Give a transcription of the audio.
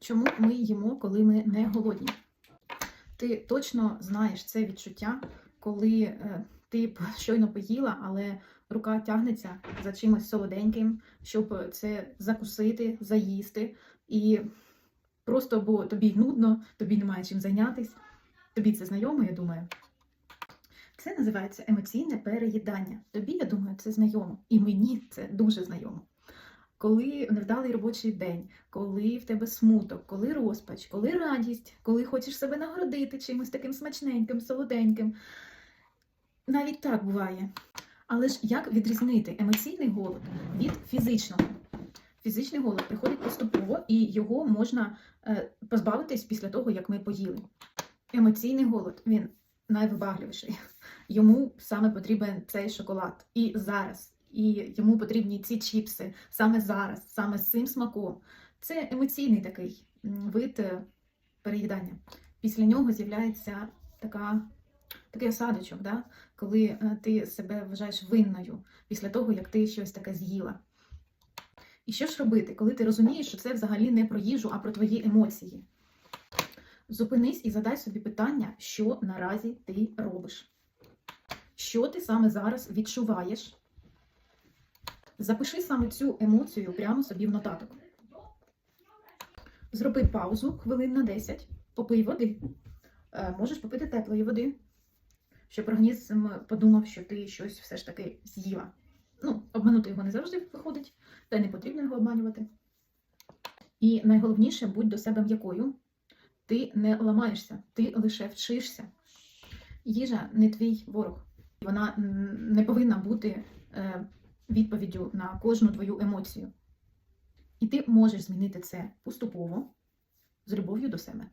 Чому ми їмо, коли ми не голодні? Ти точно знаєш це відчуття, коли е, ти щойно поїла, але рука тягнеться за чимось солоденьким, щоб це закусити, заїсти. І просто бо тобі нудно, тобі немає чим зайнятися. Тобі це знайомо, я думаю. Це називається емоційне переїдання. Тобі, я думаю, це знайомо. І мені це дуже знайомо. Коли невдалий робочий день, коли в тебе смуток, коли розпач, коли радість, коли хочеш себе нагородити чимось таким смачненьким, солоденьким. Навіть так буває. Але ж як відрізнити емоційний голод від фізичного? Фізичний голод приходить поступово, і його можна е, позбавитись після того, як ми поїли. Емоційний голод він найвибагливіший. Йому саме потрібен цей шоколад. І зараз. І йому потрібні ці чіпси саме зараз, саме з цим смаком. Це емоційний такий вид е, переїдання. Після нього з'являється така, такий осадочок, да? коли е, ти себе вважаєш винною після того, як ти щось таке з'їла. І що ж робити, коли ти розумієш, що це взагалі не про їжу, а про твої емоції? Зупинись і задай собі питання, що наразі ти робиш. Що ти саме зараз відчуваєш? Запиши саме цю емоцію прямо собі в нотаток. Зроби паузу хвилин на 10, попий води. Е, Можеш попити теплої води, щоб організм подумав, що ти щось все ж таки з'їла. Ну, обманути його не завжди виходить, та й не потрібно його обманювати. І найголовніше, будь до себе м'якою. Ти не ламаєшся, ти лише вчишся. Їжа не твій ворог. Вона не повинна бути е, відповіддю на кожну твою емоцію. І ти можеш змінити це поступово з любов'ю до себе.